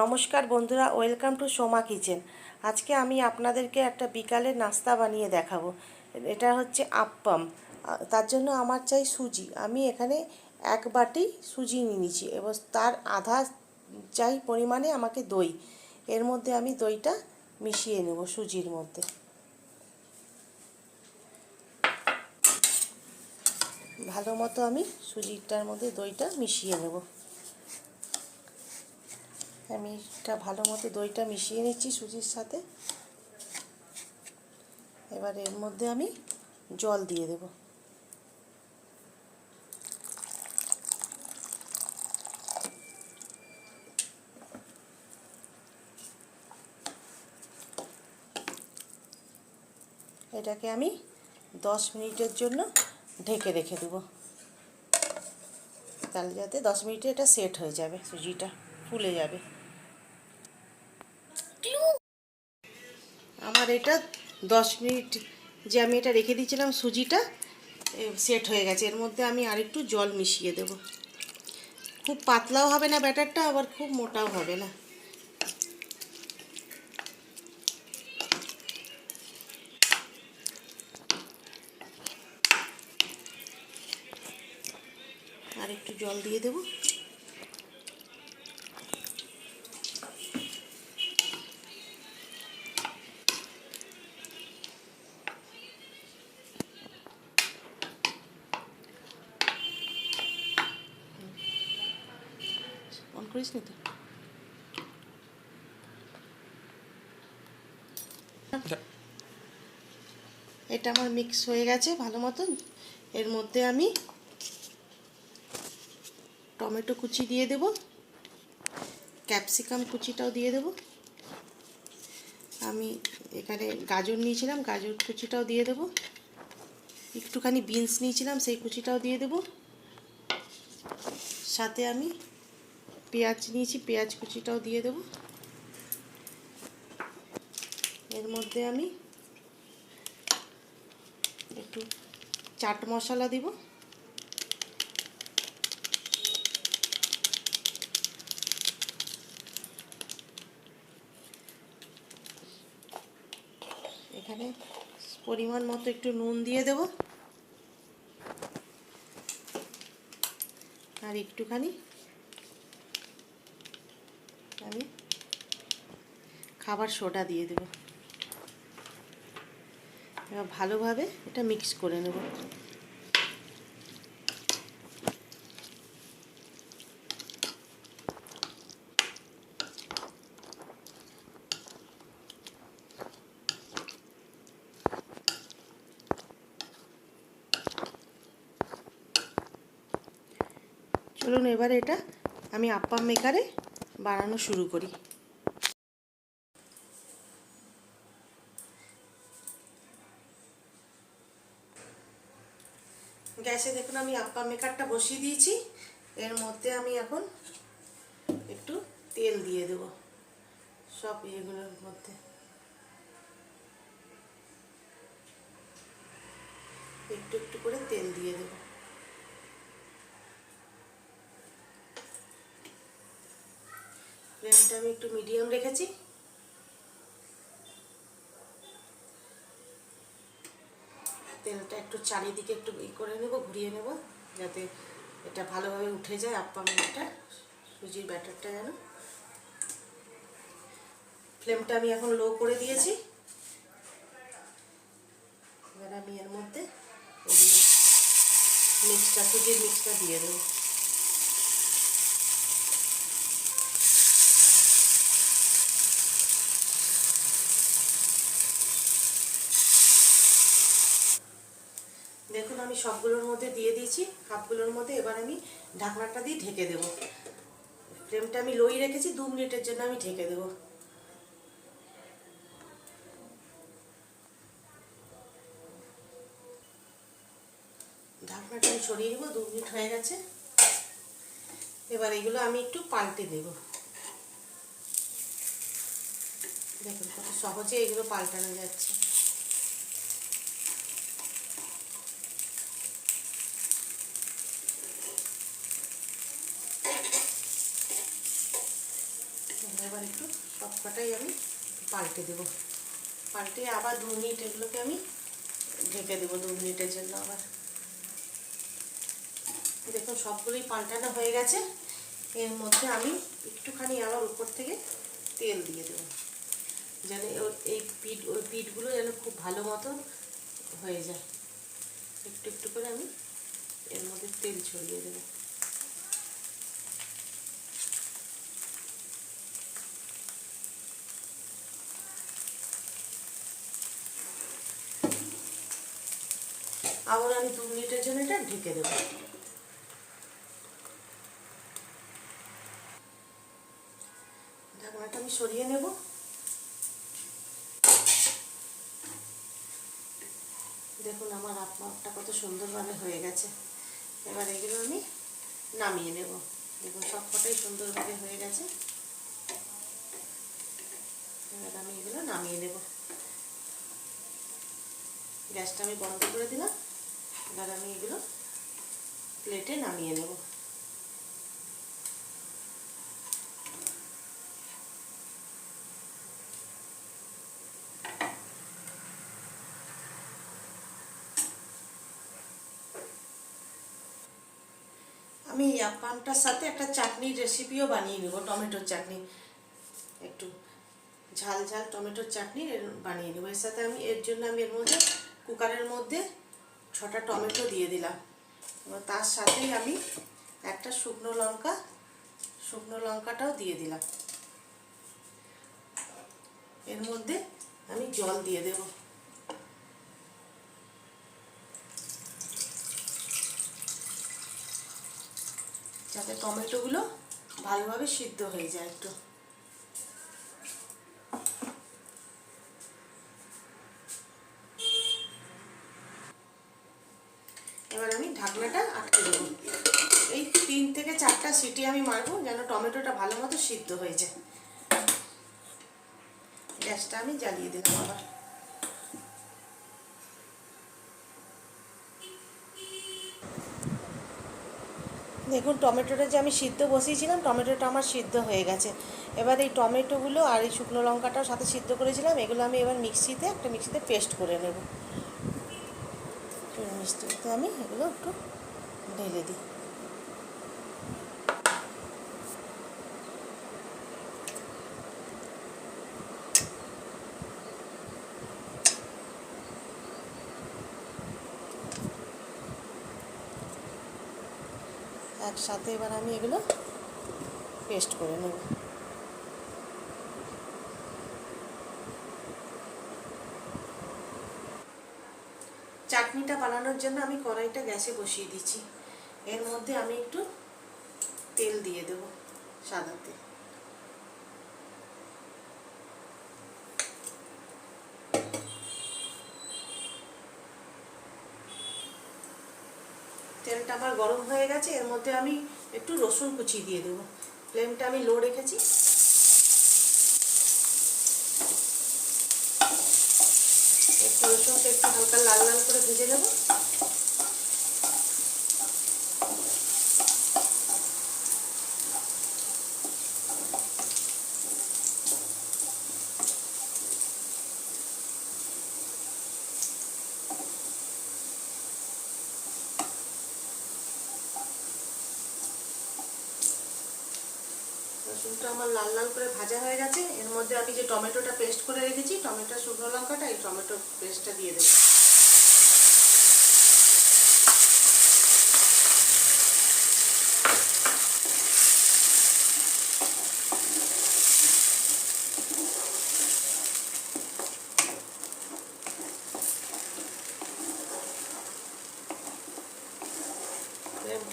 নমস্কার বন্ধুরা, welcome to Soma kitchen. আজকে আমি আপনাদেরকে একটা বিকালের নাস্তা বানিয়ে দেখাবো। এটা হচ্ছে আপ্পাম। তার জন্য আমার চাই সুজি। আমি এখানে এক বাটি সুজি নিয়ে নিয়েছি। এবং তার আধা চাই পরিমাণে আমাকে দই। এর মধ্যে আমি দইটা মিশিয়ে নেব সুজির মধ্যে। ভালো মতো আমি সুজিটার মধ্যে দইটা মিশিয়ে নেব। আমি এটা ভালো মতো দইটা মিশিয়ে নিচ্ছি সুজির সাথে। এবার এর মধ্যে আমি জল দিয়ে দেব। এটাকে আমি দশ মিনিটের জন্য ঢেকে রেখে দেবো। তাহলে যাতে দশ মিনিটে এটা সেট হয়ে যাবে, সুজিটা ফুলে যাবে আমার এটা দশ মিনিট যে আমি এটা রেখে দিয়েছিলাম সুজিটা সেট হয়ে গেছে। এর মধ্যে আমি আরেকটু জল মিশিয়ে দেব। খুব পাতলাও হবে না ব্যাটারটা, আবার খুব মোটাও হবে না। আর একটু জল দিয়ে দেবো। করিস নি তো এটা আমার মিক্স হয়ে গেছে ভালো মতন। এর মধ্যে আমি টমেটো কুচি দিয়ে দেব। ক্যাপসিকাম কুচিটাও দিয়ে দেব। আমি এখানে গাজর নিয়েছিলাম গাজর কুচিটাও দিয়ে দেব। একটুখানি বিনস নিয়েছিলাম সেই কুচিটাও দিয়ে দেব। সাথে আমি পেঁয়াজ নিয়েছি, পেঁয়াজ কুচিটাও দিয়ে দেব। এর মধ্যে আমি একটু চাট মশলা দিব। এখানে পরিমাণ মতো একটু নুন দিয়ে দেব। আর একটুখানি আমি খাবার সোডা দিয়ে দেব। এবার ভালোভাবে এটা মিক্স করে নেব। চলুন এবার এটা আমি আপ্পাম মেকারে বানানো শুরু করি। গ্যাসে দেখুন আমি আপ্পা মেকারটা বসিয়ে দিয়েছি। এর মধ্যে আমি এখন একটু তেল দিয়ে দেব। সব ইয়েগুলোর মধ্যে। একটু একটু করে তেল দিয়ে দেব। ফ্লেমটা আমি একটু মিডিয়াম রেখেছি। তেলটা একটু চারিদিকে একটু ই করে নেব, ঘুরিয়ে নেব, যাতে এটা ভালোভাবে উঠে যায় আপ্পা মিটটা সুজির ব্যাটারটা যেন। ফ্লেমটা আমি এখন লো করে দিয়েছি। এবার আমি এর মধ্যে মিক্সটা সুজির মিক্সটা দিয়ে দেবো দেখুন আমি সবগুলোর মধ্যে দিয়ে দিয়েছি কাপগুলোর মধ্যে এবার আমি ঢাকনাটা দিয়ে ঢেকে দেব। ফ্লেমটা আমি লোই রেখেছি, দু মিনিটের জন্য আমি ঢেকে দেব। ঢাকনাটা আমি সরিয়ে নেব, দু মিনিট হয়ে গেছে। এবার এগুলো আমি একটু পাল্টে দেব। দেখুন কত সহজে এগুলো পাল্টানো যাচ্ছে। এবার একটু সব কটাই আমি পাল্টে দেবো। পাল্টে আবার দু মিনিট এগুলোকে আমি ঢেকে দেবো দু মিনিটের জন্য আবার। দেখুন, সবগুলোই পাল্টানো হয়ে গেছে। এর মধ্যে আমি একটুখানি আবার উপর থেকে তেল দিয়ে দেবো। যেন এই পিঠ, ওই পিঠগুলো যেন খুব ভালো মতো হয়ে যায়। একটু একটু করে আমি এর মধ্যে তেল ছড়িয়ে দেবো। আবার আমি দু মিনিটের জন্য এটা ঢেকে দেবো। ঢাকনাটা আমি সরিয়ে নেব। দেখুন, আমার আপমাপটা কত সুন্দরভাবে হয়ে গেছে। এবার এগুলো আমি নামিয়ে নেব। দেখুন, সব কটাই সুন্দরভাবে হয়ে গেছে। এবার আমি এগুলো নামিয়ে নেব। গ্যাসটা আমি বন্ধ করে দিলাম। এবার আমি এগুলো প্লেটে নামিয়ে নেব। আমি এই আপ্পামটার সাথে একটা চাটনির রেসিপিও বানিয়ে নেব, টমেটোর চাটনি। একটু ঝাল ঝাল টমেটোর চাটনি বানিয়ে নেব। এর সাথে আমি, এর জন্য আমি এর মধ্যে কুকারের মধ্যে ছটা টমেটো দিয়ে দিলাম। এবার তার সাথেই আমি একটা শুকনো লঙ্কা, শুকনো লঙ্কাটাও দিয়ে দিলাম। এর মধ্যে আমি জল দিয়ে দেব। যাতে টমেটোগুলো ভালোভাবে সিদ্ধ হয়ে যায় একটু এবার আমি ঢাকনাটা আটকে দেবো। এই তিন থেকে চারটা সিটি আমি মারবো যেন টমেটোটা ভালো মতো সিদ্ধ হয়ে যায়। গ্যাসটা আমি জ্বালিয়ে দিলাম আবার। দেখুন, টমেটোটা যে আমি সিদ্ধ বসিয়েছিলাম, টমেটোটা আমার সিদ্ধ হয়ে গেছে। এবার এই টমেটোগুলো আর এই শুকনো লঙ্কাটাও সাথে সিদ্ধ করেছিলাম, এগুলো আমি এবার মিক্সিতে, একটা মিক্সিতে পেস্ট করে নেব। মিষ্টিতে আমি এগুলো একটু ঢেলে দিই। একসাথে এবার আমি এগুলো পেস্ট করে নেব চাটনিটা বানানোর জন্য আমি কড়াইটা গ্যাসে বসিয়ে দিচ্ছি। এর মধ্যে আমি একটু তেল দিয়ে দেব, সাদা তেল। তেলটা আমার গরম হয়ে গেছে, এর মধ্যে আমি একটু রসুন কুচি দিয়ে দেবো। ফ্লেমটা আমি লো রেখেছি। একটু রসুনটা একটু হালকা লাল লাল করে ভেজে নেব। রসুনটা আমার লাল লাল করে ভাজা হয়ে গেছে। এর মধ্যে আমি যে টমেটোটা পেস্ট করে রেখেছি, টমেটো, শুকনো লঙ্কাটা, এই টমেটো পেস্টটা দিয়ে দেবো।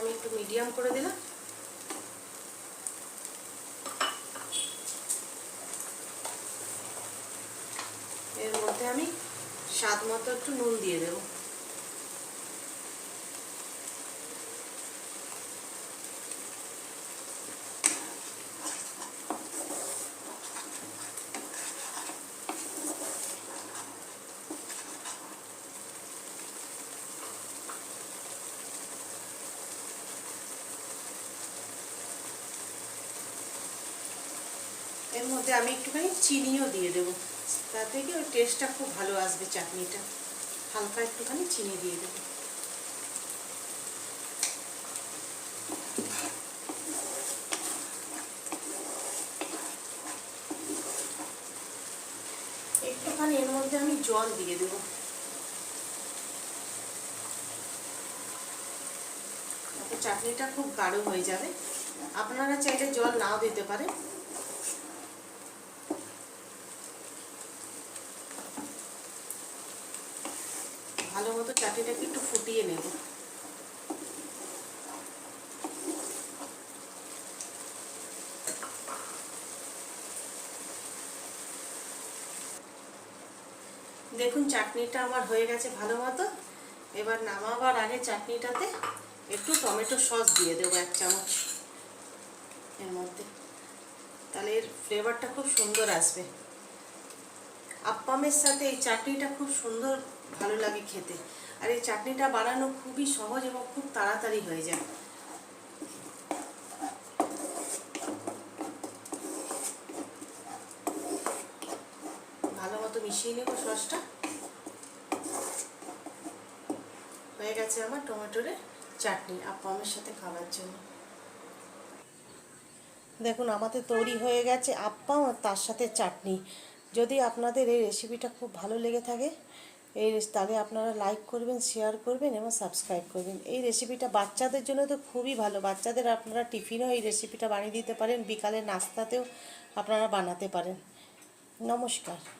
আমি একটু মিডিয়াম করে দিলাম এর মধ্যে আমি স্বাদ মতো একটু নুন দিয়ে দেব এর মধ্যে আমি একটুখানি চিনিও দিয়ে দেবো। তাতে কি ওই টেস্টটা খুব ভালো আসবে চাটনিটা। হালকা একটুখানি চিনি দিয়ে দেবো। একটুখানি এর মধ্যে আমি জল দিয়ে দেবো। চাটনিটা খুব গাঢ় হয়ে যাবে। আপনারা চাইলে জল নাও দিতে পারেন। ভালো মতো চাটনিটাকে একটু ফুটিয়ে নেব। দেখুন, চাটনিটা আমার হয়ে গেছে ভালো মতো। এবার নামাবার আগে চাটনিটাতে একটু টমেটো সস দিয়ে দেবো, এক চামচ এর মধ্যে। তাহলে এর ফ্লেভারটা খুব সুন্দর আসবে। আপ্পামের সাথে এই চাটনিটা খুব সুন্দর ভালো লাগে খেতে। আর এই চাটনিটা বানানো খুবই সহজ এবং খুব তাড়াতাড়ি হয়ে যায়। ভালো মতো মিশিয়ে নেব সসটা। হয়ে গেছে আমার টমেটোরের চাটনি আপ্পামের সাথে খাওয়ার জন্য। দেখুন, আমাদের তৈরি হয়ে গেছে আপ্পাম তার সাথে চাটনি। যদি আপনাদের এই রেসিপিটা খুব ভালো লেগে থাকে এই তাহলে আপনারা লাইক করবেন শেয়ার করবেন এবং সাবস্ক্রাইব করবেন। এই রেসিপিটা বাচ্চাদের জন্য তো খুবই ভালো। বাচ্চাদের আপনারা টিফিনেও এই রেসিপিটা বানিয়ে দিতে পারেন। বিকালে নাস্তাতেও আপনারা বানাতে পারেন। নমস্কার।